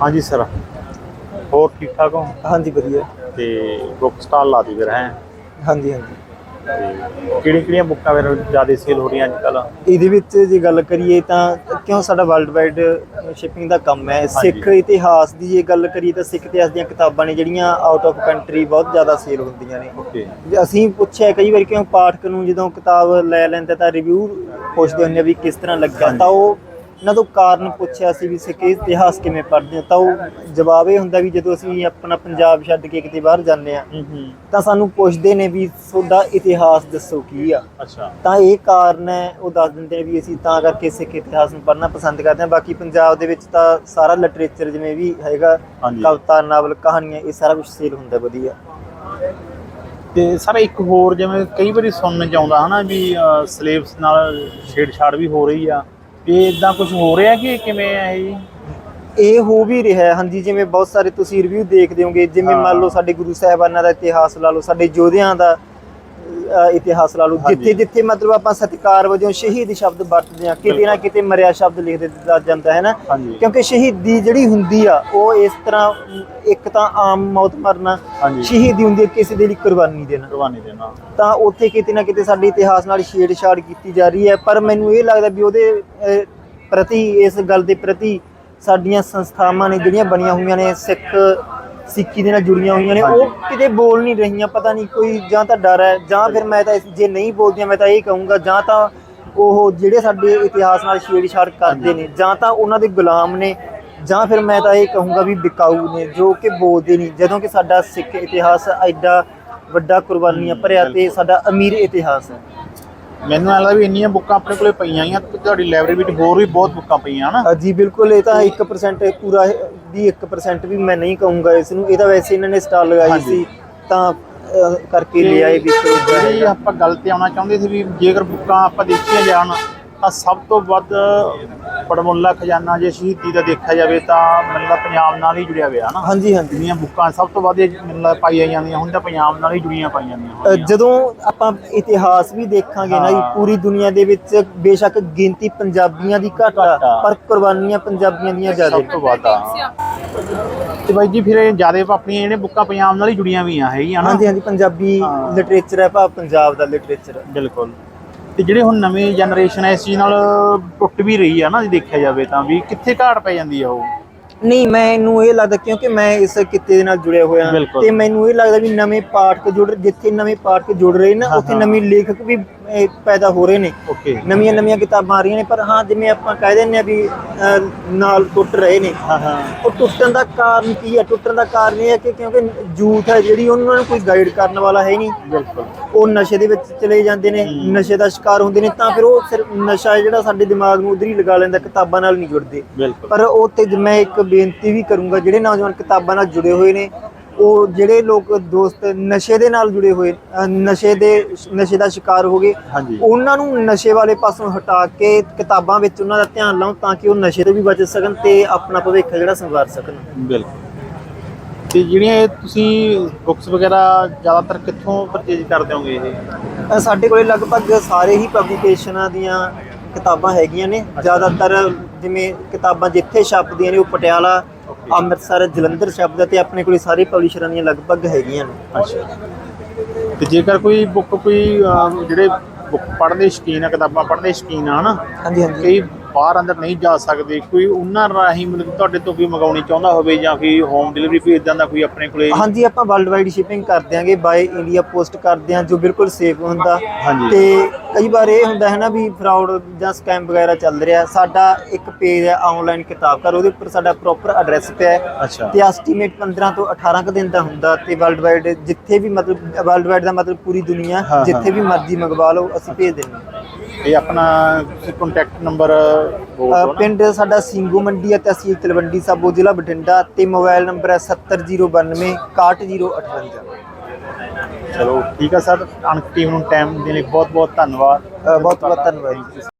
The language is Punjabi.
ਹਾਂਜੀ ਸਰ। ਹੋਰ ਠੀਕ ਠਾਕ ਹੋ? ਹਾਂਜੀ ਵਧੀਆ। ਤੇ ਬੁੱਕ ਸਟਾਲ ਲਾ ਦੀ ਫਿਰ ਹੈ? ਹਾਂਜੀ ਹਾਂਜੀ। ਤੇ ਕਿਹੜੀਆਂ ਬੁੱਕਾਂ ਫਿਰ ਜ਼ਿਆਦਾ ਸੇਲ ਹੋ ਰਹੀਆਂ ਅੱਜ ਕੱਲ ਇਹਦੇ ਵਿੱਚ ਜੇ ਗੱਲ ਕਰੀਏ ਤਾਂ ਕਿਉਂ ਸਾਡਾ ਵਰਲਡ ਵਾਈਡ ਸ਼ਿਪਿੰਗ ਦਾ ਕੰਮ ਹੈ? ਸਿੱਖ ਇਤਿਹਾਸ ਦੀ ਜੇ ਗੱਲ ਕਰੀਏ ਤਾਂ ਸਿੱਖ ਇਤਿਹਾਸ ਦੀਆਂ ਕਿਤਾਬਾਂ ਨੇ ਜਿਹੜੀਆਂ ਆਊਟ ਆਫ ਕੰਟਰੀ ਬਹੁਤ ਜ਼ਿਆਦਾ ਸੇਲ ਹੁੰਦੀਆਂ ਨੇ। ਓਕੇ। ਅਸੀਂ ਪੁੱਛਿਆ ਕਈ ਵਾਰ ਕਿਉਂ ਪਾਠਕ ਨੂੰ ਜਦੋਂ ਕਿਤਾਬ ਲੈ ਲੈਂਦੇ ਤਾਂ ਰਿਵਿਊ ਪੁੱਛਦੇ ਹੁੰਦੇ ਆ ਵੀ ਕਿਸ ਤਰ੍ਹਾਂ ਲੱਗਿਆ ਤਾਂ ਉਹ ਇਹਨਾਂ ਤੋਂ ਕਾਰਨ ਪੁੱਛਿਆ ਸੀ ਵੀ ਸਿੱਖ ਇਤਿਹਾਸ ਕਿਵੇਂ ਪੜ੍ਹਦੇ ਹੋ ਤਾਂ ਉਹ ਜਵਾਬ ਇਹ ਹੁੰਦਾ ਵੀ ਜਦੋਂ ਅਸੀਂ ਆਪਣਾ ਪੰਜਾਬ ਛੱਡ ਕੇ ਕਿਤੇ ਬਾਹਰ ਜਾਂਦੇ ਆ ਤਾਂ ਸਾਨੂੰ ਪੁੱਛਦੇ ਨੇ ਵੀ ਤੁਹਾਡਾ ਇਤਿਹਾਸ ਦੱਸੋ ਕੀ ਆ। ਅੱਛਾ। ਤਾਂ ਇਹ ਕਾਰਨ ਹੈ ਉਹ ਦੱਸ ਦਿੰਦੇ ਨੇ ਵੀ ਅਸੀਂ ਤਾਂ ਕਰਕੇ ਸਿੱਖ ਇਤਿਹਾਸ ਨੂੰ ਪੜ੍ਹਨਾ ਪਸੰਦ ਕਰਦੇ ਹਾਂ ਬਾਕੀ ਪੰਜਾਬ ਦੇ ਵਿੱਚ ਤਾਂ ਸਾਰਾ ਲਿਟਰੇਚਰ ਜਿਵੇਂ ਵੀ ਹੈਗਾ। ਕਵਿਤਾ ਨਾਵਲ ਕਹਾਣੀਆਂ ਇਹ ਸਾਰਾ ਕੁਝ ਸੇਲ ਹੁੰਦਾ ਵਧੀਆ। ਤੇ ਸਰ ਇੱਕ ਹੋਰ ਜਿਵੇਂ ਕਈ ਵਾਰੀ ਸੁਣਨ ਚ ਆਉਂਦਾ ਹਨਾ ਵੀ ਸਲੇਵਸ ਨਾਲ ਛੇੜਛਾੜ ਵੀ ਹੋ ਰਹੀ ਆ। ਤੇ ਇਦਾਂ ਕੁਝ ਹੋ ਰਿਹਾ ਕਿ ਕਿਵੇਂ ਆ ਇਹ ਜੀ ਇਹ ਹੋ ਵੀ ਰਿਹਾ ਹੈ ਹਾਂਜੀ ਜਿਵੇਂ ਬਹੁਤ ਸਾਰੇ ਤੁਸੀਂ ਰਿਵਿਊ ਦੇਖਦੇ ਹੋਗੇ ਜਿਵੇਂ। ਮੰਨ ਲਓ ਸਾਡੇ ਗੁਰੂ ਸਾਹਿਬਾਨਾਂ ਦਾ ਇਤਿਹਾਸ ਲਾ ਲਓ ਸਾਡੇ ਯੋਧਿਆਂ ਦਾ ਇਤਿਹਾਸ ਲਾ ਲਓ। ਜਿੱਥੇ ਜਿੱਥੇ ਮਤਲਬ ਆਪਾਂ ਸਤਿਕਾਰ ਵਜੋਂ ਸ਼ਹੀਦ ਸ਼ਬਦ ਵਰਤਦੇ ਹਾਂ ਕਿਤੇ ਨਾ ਕਿਤੇ ਮਰਿਆ ਸ਼ਬਦ ਲਿਖ ਦਿੱਤਾ ਜਾਂਦਾ ਹੈ ਨਾ? ਕਿਉਂਕਿ ਸ਼ਹੀਦੀ ਜਿਹੜੀ ਹੁੰਦੀ ਆ ਉਹ ਇਸ ਤਰ੍ਹਾਂ ਇੱਕ ਤਾਂ ਆਮ ਮੌਤ ਮਰਨਾ ਸ਼ਹੀਦੀ ਹੁੰਦੀ ਹੈ ਕਿਸੇ ਦੇ ਲਈ ਕੁਰਬਾਨੀ ਦੇਣਾ। ਕੁਰਬਾਨੀ ਦੇਣਾ। ਤਾਂ ਉੱਥੇ ਕਿਤੇ ਨਾ ਕਿਤੇ ਸਾਡੇ ਇਤਿਹਾਸ ਨਾਲ ਛੇੜਛਾੜ ਕੀਤੀ ਜਾ ਰਹੀ ਹੈ ਪਰ ਮੈਨੂੰ ਇਹ ਲੱਗਦਾ ਵੀ ਉਹਦੇ ਪ੍ਰਤੀ ਇਸ ਗੱਲ ਦੇ ਪ੍ਰਤੀ ਸਾਡੀਆਂ ਸੰਸਥਾਵਾਂ ਨੇ ਜਿਹੜੀਆਂ ਬਣੀਆਂ ਹੋਈਆਂ ਨੇ ਸਿੱਖ ਸਿੱਖੀ ਦੇ ਨਾਲ ਜੁੜੀਆਂ ਹੋਈਆਂ ਨੇ ਉਹ। ਕਿਤੇ ਬੋਲ ਨਹੀਂ ਰਹੀਆਂ ਪਤਾ ਨਹੀਂ ਕੋਈ ਜਾਂ ਤਾਂ ਡਰ ਹੈ ਜਾਂ ਫਿਰ ਮੈਂ ਤਾਂ ਜੇ ਨਹੀਂ ਬੋਲਦੀਆਂ ਮੈਂ ਤਾਂ ਇਹ ਕਹੂੰਗਾ ਜਾਂ ਤਾਂ ਉਹ ਜਿਹੜੇ ਸਾਡੇ ਇਤਿਹਾਸ ਨਾਲ ਛੇੜਛਾੜ ਕਰਦੇ ਨੇ ਜਾਂ ਤਾਂ ਉਹਨਾਂ ਦੇ ਗੁਲਾਮ ਨੇ ਜਾਂ ਫਿਰ ਮੈਂ ਤਾਂ ਇਹ ਕਹੂੰਗਾ ਵੀ ਬਿਕਾਊ ਨੇ ਜੋ ਕਿ ਬੋਲਦੇ ਨਹੀਂ ਜਦੋਂ ਕਿ ਸਾਡਾ ਸਿੱਖ ਇਤਿਹਾਸ ਐਡਾ ਵੱਡਾ ਕੁਰਬਾਨੀਆਂ ਭਰਿਆ ਤੇ ਸਾਡਾ ਅਮੀਰ ਇਤਿਹਾਸ ਹੈ। ਮੈਨੂੰ ਲੱਗਦਾ ਵੀ ਇੰਨੀਆਂ ਬੁੱਕਾਂ ਆਪਣੇ ਕੋਲੇ ਪਈਆਂ ਆ ਤੇ ਤੁਹਾਡੀ ਲਾਇਬ੍ਰੇਰੀ ਵਿੱਚ ਹੋਰ ਵੀ ਬਹੁਤ ਬੁੱਕਾਂ ਪਈਆਂ ਹਨਾ? ਜੀ ਬਿਲਕੁਲ ਇਹ ਤਾਂ 1% ਪੂਰਾ ਵੀ 1% ਵੀ ਮੈਂ ਨਹੀਂ ਕਹੂੰਗਾ ਇਸ ਨੂੰ। ਇਹ ਤਾਂ ਵੈਸੇ ਇਹਨਾਂ ਨੇ ਸਟਾਲ ਲਗਾਈ। ਸੀ ਤਾਂ ਕਰਕੇ ਲਿਆਏ ਵਿੱਚੋਂ ਜਿਹੜੀ ਆਪਾਂ ਗੱਲ ਤੇ ਆਉਣਾ ਚਾਹੁੰਦੇ ਸੀ ਵੀ ਜੇਕਰ ਬੁੱਕਾਂ ਆਪਾਂ ਦੇਖੀਆਂ ਜਾਣ ਤਾਂ ਸਭ ਤੋਂ ਵੱਧ ਪੜਮੁੱਲਾ ਖਜ਼ਾਨਾ ਜੇ ਸ਼ਹੀਦੀ ਦਾ ਦੇਖਿਆ ਜਾਵੇ ਤਾਂ ਲੱਗਦਾ ਪੰਜਾਬ ਨਾਲ ਹੀ ਜੁੜਿਆ ਹੋਇਆ ਹਨਾ ਹਾਂਜੀ ਹਾਂਜੀ ਜਿਹੜੀਆਂ ਬੁੱਕਾਂ ਸਭ ਤੋਂ ਵੱਧ ਲੱਗਦਾ ਪਾਈਆਂ ਜਾਂਦੀਆਂ ਹੁਣ ਤਾਂ ਪੰਜਾਬ ਨਾਲ ਹੀ ਜੁੜੀਆਂ ਪਾਈਆਂ ਜਾਂਦੀਆਂ। ਜਦੋਂ ਆਪਾਂ ਇਤਿਹਾਸ ਵੀ ਦੇਖਾਂਗੇ ਨਾ ਜੀ। ਪੂਰੀ ਦੁਨੀਆ ਦੇ ਵਿੱਚ ਬੇਸ਼ੱਕ ਗਿਣਤੀ ਪੰਜਾਬੀਆਂ ਦੀ ਘੱਟ ਆ ਆ। ਪਰ ਕੁਰਬਾਨੀਆਂ ਪੰਜਾਬੀਆਂ ਦੀਆਂ ਜ਼ਿਆਦਾ ਸਭ ਤੋਂ ਵੱਧ ਆ ਤੇ ਬਾਈ ਜੀ ਫਿਰ ਇਹ ਜ਼ਿਆਦਾ ਆਪਣੀਆਂ ਜਿਹੜੇ ਬੁੱਕਾਂ ਪੰਜਾਬ ਨਾਲ ਹੀ ਜੁੜੀਆਂ ਹੋਈਆਂ ਹੈਗੀਆਂ ਨਾ ਹਾਂਜੀ ਹਾਂਜੀ ਪੰਜਾਬੀ। ਲਿਟਰੇਚਰ ਹੈ ਭਾਵ ਪੰਜਾਬ ਦਾ ਲਿਟਰੇਚਰ ਬਿਲਕੁਲ ਤੇ ਜਿਹੜੇ ਹੁਣ ਨਵੀਂ ਜਨਰੇਸ਼ਨ ਹੈ ਇਸ ਚੀਜ਼ ਨਾਲ ਟੁੱਟ ਵੀ ਰਹੀ ਆ ਨਾ ਜੇ ਦੇਖਿਆ ਜਾਵੇ ਤਾਂ ਵੀ ਕਿੱਥੇ ਘਾਟ ਪੈ ਜਾਂਦੀ ਆ ਉਹ ਨਹੀਂ ਮੈਨੂੰ ਇਹ ਲੱਗਦਾ ਕਿਉਂਕਿ ਮੈਂ ਇਸ ਕਿੱਤੇ ਦੇ ਨਾਲ ਜੁੜਿਆ ਹੋਇਆ ਬਿਲਕੁਲ। ਤੇ ਮੈਨੂੰ ਇਹ ਲੱਗਦਾ ਵੀ ਨਵੇਂ ਪਾਠਕ ਜੁੜ ਜਿੱਥੇ ਨਵੇਂ ਪਾਠਕ ਜੁੜ ਰਹੇ ਨੇ ਉੱਥੇ। ਨਵੇਂ ਲੇਖਕ ਵੀ ਇਹ, ਪੈਦਾ ਹੋ ਰਹੇ ਨੇ। ਓਕੇ ਨਵੀਆਂ ਨਵੀਆਂ ਕਿਤਾਬਾਂ ਆ ਰਹੀਆਂ ਨੇ ਪਰ ਹਾਂ ਜਿਵੇਂ ਆਪਾਂ ਕਹਿ ਦਿੰਦੇ ਆ ਵੀ ਅਹ, ਨਾਲ ਟੁੱਟ ਰਹੇ ਨੇ। ਹਾਂ ਹਾਂ। ਉਹ ਟੁੱਟਣ ਦਾ ਕਾਰਨ ਕੀ ਹੈ? ਟੁੱਟਣ ਦਾ ਕਾਰਨ ਇਹ ਹੈ ਕਿ ਕਿਉਂਕਿ ਜੂਥ ਹੈ ਜਿਹੜੀ ਉਹਨਾਂ ਨੂੰ ਕੋਈ ਗਾਈਡ ਕਰਨ ਵਾਲਾ ਹੈ ਨਹੀਂ। ਬਿਲਕੁਲ। ਉਹ ਨਸ਼ੇ ਦੇ ਵਿੱਚ ਚਲੇ ਜਾਂਦੇ ਨੇ। ਨਸ਼ੇ ਦਾ ਸ਼ਿਕਾਰ ਹੁੰਦੇ ਨੇ ਤਾਂ ਫਿਰ ਉਹ ਸਿਰਫ ਨਸ਼ਾ ਹੈ ਜਿਹੜਾ ਸਾਡੇ ਦਿਮਾਗ ਨੂੰ ਉਧਰ ਹੀ ਲਗਾ ਲੈਂਦਾ ਕਿਤਾਬਾਂ ਨਾਲ ਨਹੀਂ ਜੁੜਦੇ। ਬਿਲਕੁਲ। ਪਰ ਉਹ ਤੇ ਜ- ਮੈਂ ਇੱਕ ਬੇਨਤੀ ਵੀ ਕਰੂੰਗਾ ਜਿਹੜੇ ਨੌਜਵਾਨ ਕਿਤਾਬਾਂ ਨਾਲ ਜੁੜੇ ਹੋਏ ਨੇ ਉਹ ਜਿਹੜੇ ਲੋਕ ਦੋਸਤ ਨਸ਼ੇ ਦੇ ਨਾਲ ਜੁੜੇ ਹੋਏ ਅ, ਨਸ਼ੇ ਦੇ ਨਸ਼ੇ ਦਾ ਸ਼ਿਕਾਰ ਹੋ ਗਏ ਹਾਂਜੀ। ਉਹਨਾਂ ਨੂੰ ਨਸ਼ੇ ਵਾਲੇ ਪਾਸੋਂ ਹਟਾ ਕੇ ਕਿਤਾਬਾਂ ਵਿੱਚ ਉਹਨਾਂ ਦਾ ਧਿਆਨ ਲਾਉਣ ਤਾਂ ਕਿ ਉਹ ਨਸ਼ੇ ਤੋਂ ਵੀ ਬਚ ਸਕਣ ਤੇ ਆਪਣਾ ਭਵਿੱਖ ਜਿਹੜਾ ਸੰਵਾਰ ਸਕਣ। ਬਿਲਕੁਲ। ਤੇ ਜਿਹੜੀਆਂ ਇਹ ਤੁਸੀਂ ਬੁੱਕਸ ਵਗੈਰਾ ਜ਼ਿਆਦਾਤਰ ਕਿੱਥੋਂ ਪਰਚੇਜ ਕਰਦੇ ਹੋਗੇ ਇਹ? ਅ, ਸਾਡੇ ਕੋਲੇ ਲਗਭਗ ਸਾਰੇ ਹੀ ਪਬਲੀਕੇਸ਼ਨਾਂ ਦੀਆਂ ਕਿਤਾਬਾਂ ਹੈਗੀਆਂ ਨੇ। ਜ਼ਿਆਦਾਤਰ ਜਿਵੇਂ ਕਿਤਾਬਾਂ ਜਿੱਥੇ ਛਪਦੀਆਂ ਨੇ ਉਹ ਪਟਿਆਲਾ. ਅੰਮ੍ਰਿਤਸਰ ਜਲੰਧਰ ਛਪਦਾ ਤੇ ਆਪਣੇ ਕੋਲੇ ਸਾਰੇ ਪਬਲਿਸ਼ਰਾਂ ਦੀਆਂ ਲਗਭਗ ਹੈਗੀਆਂ ਨੇ। ਅੱਛਾ। ਤੇ ਜੇਕਰ ਕੋਈ ਬੁੱਕ ਕੋਈ ਅਹ, ਜਿਹੜੇ ਬੁੱਕ ਪੜ੍ਹਨ ਦੇ ਸ਼ੌਕੀਨ ਆ ਕਿਤਾਬਾਂ ਪੜ੍ਹਨ ਦੇ ਸ਼ੌਕੀਨ ਆ ਹਨਾ? ਹਾਂਜੀ ਹਾਂਜੀ। ਕਈ ਬਾਹਰ ਅੰਦਰ ਨਹੀਂ ਜਾ ਸਕਦੇ ਕੋਈ ਉਹਨਾਂ ਰਾਹੀਂ ਮਤਲਬ ਤੁਹਾਡੇ ਤੋਂ ਕੋਈ ਮੰਗਾਉਣੀ ਚਾਹੁੰਦਾ ਹੋਵੇ ਜਾਂ ਕੋਈ ਹੋਮ ਡਿਲੀਵਰੀ ਭੇਜਦਾ ਦਾ ਕੋਈ ਆਪਣੇ ਕੋਲੇ? ਹਾਂਜੀ ਆਪਾਂ ਵਰਲਡ ਵਾਈਡ ਸ਼ਿਪਿੰਗ ਕਰ ਦਿਆਂਗੇ ਬਾਏ ਇੰਡੀਆ ਪੋਸਟ ਕਰਦੇ ਹਾਂ ਜੋ ਬਿਲਕੁਲ ਸੇਫ ਹੁੰਦਾ। ਤੇ ਕਈ ਵਾਰ ਇਹ ਹੁੰਦਾ ਹੈ ਨਾ ਵੀ ਫਰਾਡ ਜਾਂ ਸਕੈਮ ਵਗੈਰਾ ਚੱਲ ਰਿਹਾ ਸਾਡਾ ਇੱਕ ਪੇਜ ਹੈ ਆਨਲਾਈਨ ਕਿਤਾਬ ਘਰ ਉਹਦੇ ਉੱਪਰ ਸਾਡਾ ਪ੍ਰੋਪਰ ਐਡਰੈਸ ਪਿਆ ਹੈ। ਤੇ ਐਸਟੀਮੇਟ 15 ਤੋਂ 18 ਕੁ ਦਿਨ ਦਾ ਹੁੰਦਾ ਤੇ ਵਰਲਡ ਵਾਈਡ ਜਿੱਥੇ ਵੀ ਮਤਲਬ ਵਰਲਡ ਵਾਈਡ ਦਾ ਮਤਲਬ ਪੂਰੀ ਦੁਨੀਆ। ਜਿੱਥੇ ਵੀ ਮਰਜ਼ੀ ਮੰਗਵਾ ਲਓ ਅਸੀਂ ਭੇਜ ਦਿੰਦੇ ਹਾਂ। ਇਹ ਆਪਣਾ ਕੰਟੈਕਟ ਨੰਬਰ ਬੋਲ ਅ, ਦਿਓ ਨਾ। ਪਿੰਡ ਸਾਡਾ ਸਿੰਗੂ ਮੰਡੀ ਹੈ ਤਹਿਸੀਲ ਤਲਵੰਡੀ ਸਾਬੋ ਜ਼ਿਲ੍ਹਾ ਬਠਿੰਡਾ ਤੇ ਮੋਬਾਈਲ ਨੰਬਰ ਹੈ 70092 61058 ਚਲੋ ਠੀਕ ਆ ਸਰ ਅਣਖ ਟੀਮ ਨੂੰ ਟਾਈਮ ਦੇਣ ਲਈ ਬਹੁਤ ਬਹੁਤ ਧੰਨਵਾਦ। ਬਹੁਤ ਬਹੁਤ ਧੰਨਵਾਦ। ਜੀ